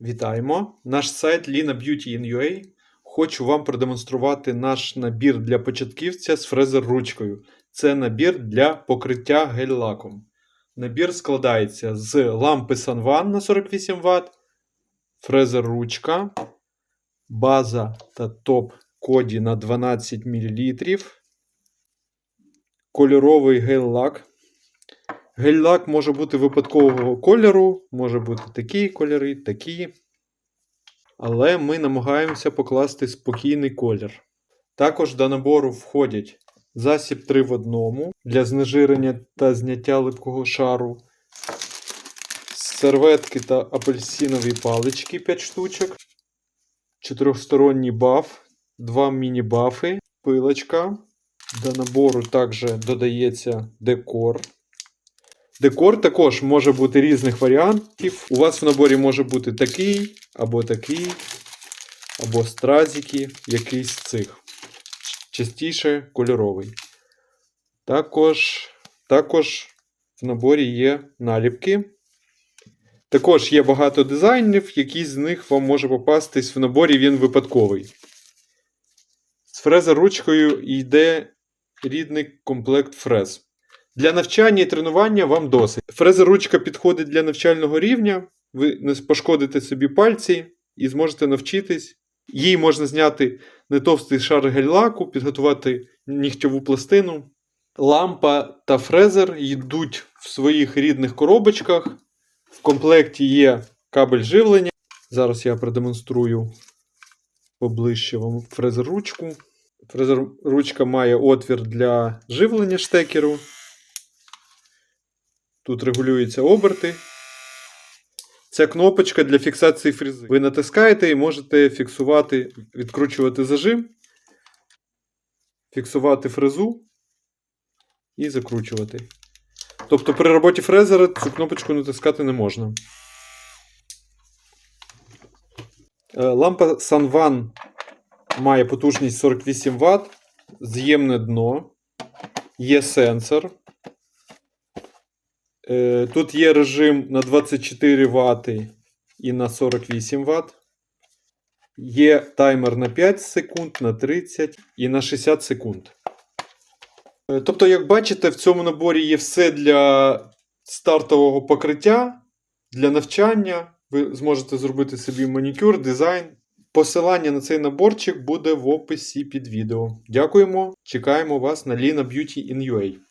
Вітаємо! Наш сайт Lina Beauty. Хочу вам продемонструвати наш набір для початківця з фрезер ручкою. Це набір для покриття гель-лаком. Набір складається з лампи Sanwan на 48 Вт, фрезер ручка, база та топ коді на 12 мл, кольоровий гель-лак. Гель-лак може бути випадкового кольору, може бути такі кольори, такі. Але ми намагаємося покласти спокійний колір. Також до набору входять засіб 3 в одному для знежирення та зняття липкого шару, серветки та апельсинові палички 5 штучок, чотирьохсторонній баф, два міні-бафи, пилочка. До набору також додається декор. Декор також може бути різних варіантів. У вас в наборі може бути такий, або такий, або стразики, якийсь з цих. Частіше кольоровий. Також, також в наборі є наліпки. Також є багато дизайнів, якийсь з них вам може попастись в наборі, він випадковий. З фреза ручкою йде рідний комплект фрез. Для навчання і тренування вам досить. Фрезер-ручка підходить для навчального рівня, ви не пошкодите собі пальці і зможете навчитись. Їй можна зняти нетовстий шар гель-лаку, підготувати нігтєву пластину. Лампа та фрезер йдуть в своїх рідних коробочках. В комплекті є кабель живлення. Зараз я продемонструю поближче вам фрезер-ручку. Фрезер-ручка має отвір для живлення штекеру. Тут регулюються оберти. Ця кнопочка для фіксації фрези. Ви натискаєте і можете фіксувати, відкручувати зажим, фіксувати фрезу і закручувати. Тобто при роботі фрезера цю кнопочку натискати не можна. Е, Лампа Sanwan має потужність 48 Вт, з'ємне дно, є сенсор. Е, Тут є режим на 24 Вт і на 48 Вт. Є таймер на 5 секунд, на 30 і на 60 секунд. Е, Тобто, як бачите, в цьому наборі є все для стартового покриття, для навчання. Ви зможете зробити собі манікюр, дизайн. Посилання на цей наборчик буде в описі під відео. Дякуємо! Чекаємо вас на Lina Beauty in UA.